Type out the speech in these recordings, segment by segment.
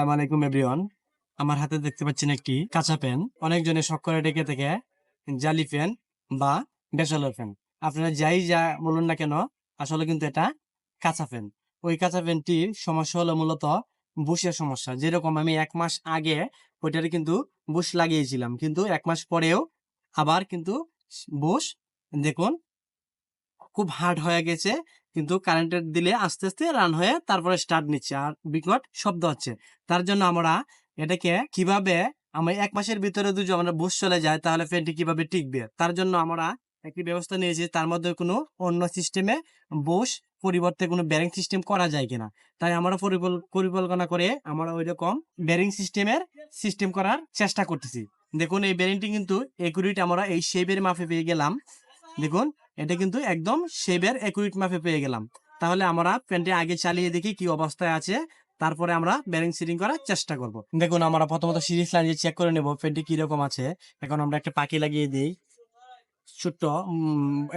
আসসালামু আলাইকুম এভরিওয়ান আমার হাতে দেখতে পাচ্ছেন একটি কাঁচা পেন। অনেকজনে শখ করে ডেকে থেকে জালি পেন বা বেসালোর পেন। আপনারা যাই যা বলুন না কেন, আসলে কিন্তু এটা কাঁচা পেন। ওই কাঁচা পেনটির সমস্যা হলো মূলত বুশের সমস্যা। যেরকম আমি এক মাস আগে ওইটারে কিন্তু বুশ লাগিয়েছিলাম, কিন্তু এক মাস পরেও আবার কিন্তু বুশ, দেখুন, খুব হার্ড হয়ে গেছে। কিন্তু কারেন্টের দিলে আস্তে আস্তে রান হয়ে তারপরে স্টার্ট নিচ্ছে। আর বিকট শব্দ হচ্ছে। তার জন্য আমরা এটাকে কীভাবে আমরা এক মাসের ভিতরে যদি আমরা বুশ চলে যায় তাহলে ফ্যানটি কীভাবে টিকবে? তার জন্য আমরা একটি ব্যবস্থা নিয়েছি, তার মধ্যে কোনো অন্য সিস্টেমে বুশ পরিবর্তে কোনো ব্যারিং সিস্টেম করা যায় কিনা। তাই আমরা পরিকল- পরিকল্পনা করে আমরা ওই রকম ব্যারিং সিস্টেমের সিস্টেম করার চেষ্টা করতেছি। দেখুন, এই ব্যারিংটি কিন্তু একুরিট আমরা এই শেপের মাপে পেয়ে গেলাম। দেখুন এটা কিন্তু একদম শেপের একুইট মাপে পেয়ে গেলাম। তাহলে আমরা প্যান্টটি আগে চালিয়ে দেখি কি অবস্থায় আছে, তারপরে আমরা ব্যারিং সিটিং করার চেষ্টা করব। দেখুন, আমরা প্রথমত সিরিজ লাইন লাগিয়ে চেক করে নেব প্যান্টটি কীরকম আছে। এখন আমরা একটা পাখি লাগিয়ে দিই। ছোট্ট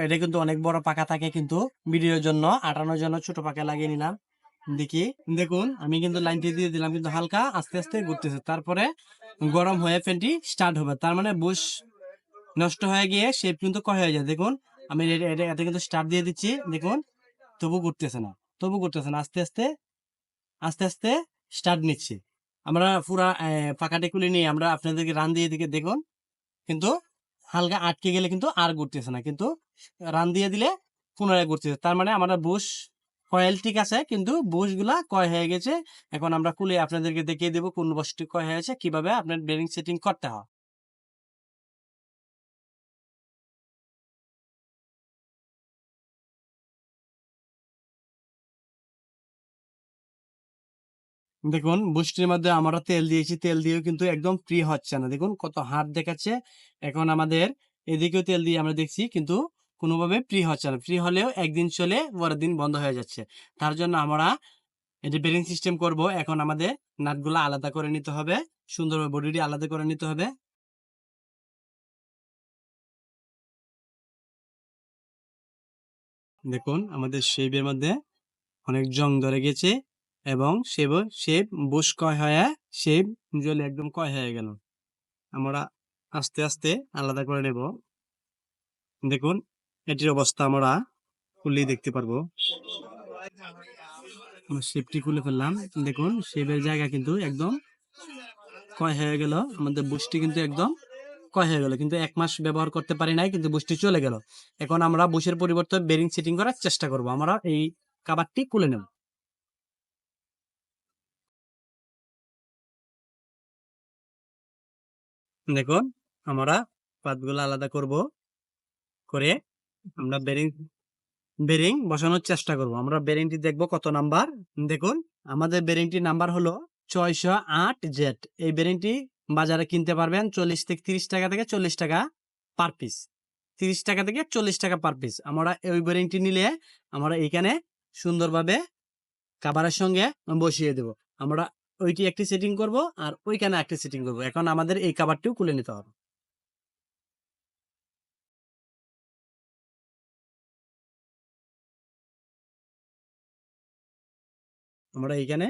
এটা কিন্তু অনেক বড় পাকা থাকে কিন্তু ভিডিওর জন্য, আটানোর জন্য ছোট পাকা লাগিয়ে নিলাম। দেখি, দেখুন, আমি কিন্তু লাইনটি দিয়ে দিলাম কিন্তু হালকা আস্তে আস্তে ঘুরতেছে। তারপরে গরম হয়ে ফ্যানটি স্টার্ট হবে। তার মানে বুশ নষ্ট হয়ে গিয়ে শেপ কিন্তু কয় হয়ে যায়। দেখুন আমি এটা- কিন্তু স্টার্ট দিয়ে দিচ্ছি, দেখুন। তবু ঘুরতেছে না, তবু ঘুরতেছে না, আস্তে আস্তে আস্তে আস্তে স্টার্ট নিচ্ছি। আমরা পুরা পাকাটি খুলে নিয়ে আমরা আপনাদেরকে রান দিয়ে দিকে, দেখুন। কিন্তু হালকা আটকে গেলে কিন্তু আর ঘুরতেছে না, কিন্তু রান দিয়ে দিলে পুনরায় ঘুরতেছে। তার মানে আমরা বুশ কয়েল ঠিক আছে, কিন্তু বুশগুলা কয় হয়ে গেছে, এখন আমরা খুলে আপনাদেরকে দেখিয়ে দেবো কোন বসটি কয় হয়েছে কীভাবে আপনার বেরিং সেটিং করতে হয়। দেখুন বুস্টির মধ্যে আমরা তেল দিয়েছি, তেল দিয়েও কিন্তু একদম ফ্রি হচ্ছে না। দেখুন, কত হাত দেখাচ্ছে। এখন আমাদের এদিকেও তেল দিয়ে আমরা দেখছি কিন্তু কোনোভাবে ফ্রি হচ্ছে না। ফ্রি হলেও একদিন চলে, পরের দিন বন্ধ হয়ে যাচ্ছে। তার জন্য আমরা এটি বেরিং সিস্টেম করব। এখন আমাদের নাটগুলো আলাদা করে নিতে হবে। সুন্দরভাবে বডিটি আলাদা করে নিতে হবে। দেখুন, আমাদের শেপের মধ্যে অনেক জং ধরে গেছে। এবং সেব শেপ বুশ কয় হয়ে শেপ জলে একদম কয় হয়ে গেল। আমরা আস্তে আস্তে আলাদা করে নেব। দেখুন, এটির অবস্থা আমরা খুললেই দেখতে পারব। শেপটি খুলে ফেললাম। দেখুন, শেপের জায়গা কিন্তু একদম কয় হয়ে গেল। আমাদের বুশটি কিন্তু একদম কয় হয়ে গেল। কিন্তু এক মাস ব্যবহার করতে পারি নাই, কিন্তু বুশটি চলে গেল। এখন আমরা বুশের পরিবর্তে বেরিং সেটিং করার চেষ্টা করব। আমরা এই কাবারটি খুলে নেব। দেখুন, আমরা পাতগুলো আলাদা করব করে আমরা বেরিং বেরিং বসানোর চেষ্টা করব। আমরা বেরিংটি দেখব কত নাম্বার? দেখুন, আমাদের বেরিংটি নাম্বার হলো ছয়শো আট জেড এই বেরিংটি বাজারে কিনতে পারবেন চল্লিশ থেকে তিরিশ টাকা থেকে চল্লিশ টাকা পার পিস তিরিশ টাকা থেকে চল্লিশ টাকা পার পিস আমরা ওই বেরিংটি নিলে আমরা এইখানে সুন্দরভাবে কাবারের সঙ্গে বসিয়ে দেব। আমরা ওইটি একটি সেটিং করব আর ওইখানে একটি সেটিং করব। এখন আমাদের এই কাবারটিও খুলে নিতে হবে। আমরা এইখানে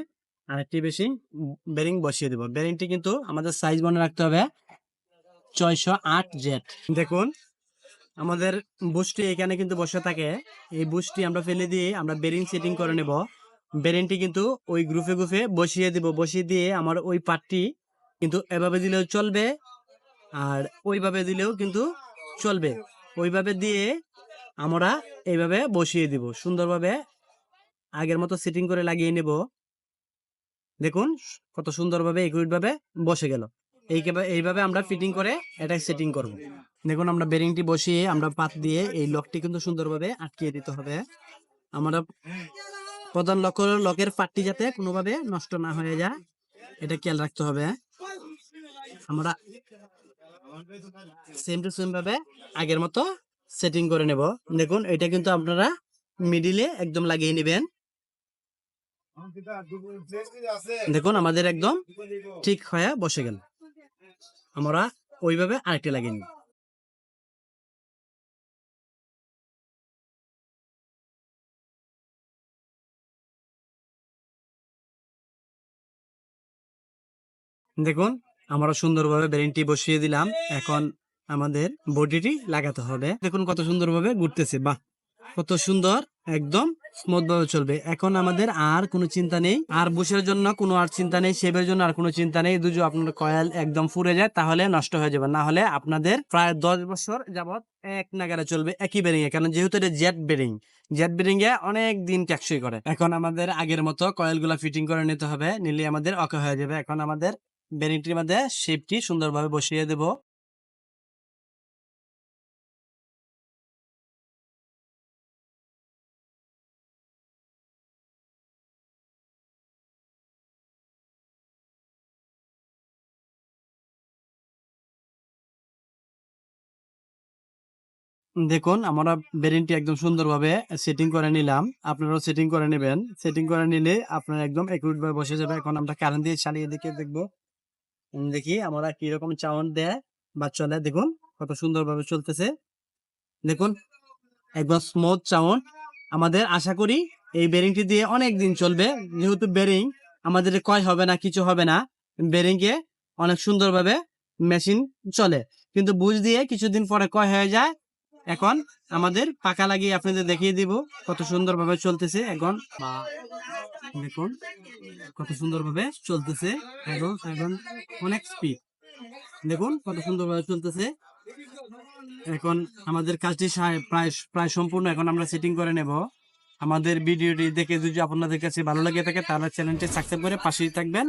আরেকটি বেশি বেরিং বসিয়ে দেব। বেরিংটি কিন্তু আমাদের সাইজ মনে রাখতে হবে ছয়শো আট জেড দেখুন, আমাদের বুশটি এখানে কিন্তু বসে থাকে। এই বুশটি আমরা ফেলে দিয়ে আমরা বেরিং সেটিং করে নেব। বেরিংটি কিন্তু ওই গ্রুপে গ্রুপে বসিয়ে দিব, বসিয়ে দিয়ে আমার ওই পার্টটি কিন্তু এভাবে দিলেও চলবে আর ওইভাবে দিলেও কিন্তু চলবে। ওইভাবে দিয়ে আমরা এইভাবে বসিয়ে দিব, সুন্দরভাবে আগের মতো সেটিং করে লাগিয়ে নেব। দেখুন কত সুন্দরভাবে ভাবে বসে গেল। এই এইভাবে আমরা ফিটিং করে এটা সেটিং করব। দেখুন আমরা বেরিংটি বসিয়ে আমরা পাত দিয়ে এই লকটি কিন্তু সুন্দরভাবে আটকিয়ে দিতে হবে। আমরা প্রধান হলো লকের পাটটি যাতে কোনোভাবে নষ্ট না হয়ে যায়, এটা খেয়াল রাখতে হবে। আমরা সেম টু সেম ভাবে আগের মতো সেটিং করে নেব। দেখুন, এটা কিন্তু আপনারা মিডিলে একদম লাগিয়ে নেবেন। দেখুন, আমাদের একদম ঠিক হয়ে বসে গেল। আমরা ওইভাবে আরেকটি লাগিয়ে নিই দেখুন, আমরা সুন্দরভাবে বেরিংটি বসিয়ে দিলাম। এখন আমাদের বডিটি লাগাতে হবে। দেখুন কত সুন্দরভাবে ঘুরতেছে, বাহ! কত সুন্দর, একদম স্মুথ ভাবে চলবে। এখন আমাদের আর কোনো চিন্তা নেই। আর বুশের জন্য কোনো আর চিন্তা নেই শেপের জন্য আর কোনো চিন্তা নেই। দুজো আপনার কয়েল একদম ফুরে যায়, তাহলে নষ্ট হয়ে যাবে। না হলে আপনাদের প্রায় দশ বছর যাবত এক নাগারে চলবে একই বেরিং এ কারণ যেহেতু এটা জেট বেরিং। জেট বেরিং এ অনেক দিন ট্যাক্সই করে। এখন আমাদের আগের মতো কয়েলগুলা ফিটিং করে নিতে হবে, নিলে আমাদের অকে হয়ে যাবে। এখন আমাদের বেরিংটির মধ্যে শেপটি সুন্দরভাবে বসিয়ে দেব। দেখুন, আমরা বেরিংটি একদম সুন্দরভাবে সেটিং করে নিলাম। আপনারাও সেটিং করে নেবেন। সেটিং করে নিলে আপনার একদম একুরেট ভাবে বসে যাবে। এখন আমরা কারেন্ট দিয়ে চালিয়ে দেখে দেখব। দেখি আমরা কীরকম চাউন দেয়। বা চলে দেখুন কত সুন্দরভাবে চলতেছে। দেখুন, একদম স্মুথ চাউন আমাদের আশা করি এই বেরিংটি দিয়ে অনেক দিন চলবে। যেহেতু বেরিং আমাদের কয় হবে না, কিছু হবে না বেরিং এ অনেক সুন্দরভাবে মেশিন চলে। কিন্তু বুঝ দিয়ে কিছুদিন পরে কয় হয়ে যায় এখন আমাদের পাকা লাগিয়ে আপনাদের দেখিয়ে দিব কত সুন্দরভাবে চলতেছে এখন। বা দেখুন, কত সুন্দরভাবে চলতেছে এখন এখন অনেক স্পিড দেখুন, কত সুন্দরভাবে চলতেছে। এখন আমাদের কাজটি প্রায় প্রায় সম্পূর্ণ। এখন আমরা সেটিং করে নেব। আমাদের ভিডিওটি দেখে যদি আপনাদের কাছে ভালো লাগে থাকে, তাহলে চ্যানেলটি সাবস্ক্রাইব করে পাশেই থাকবেন।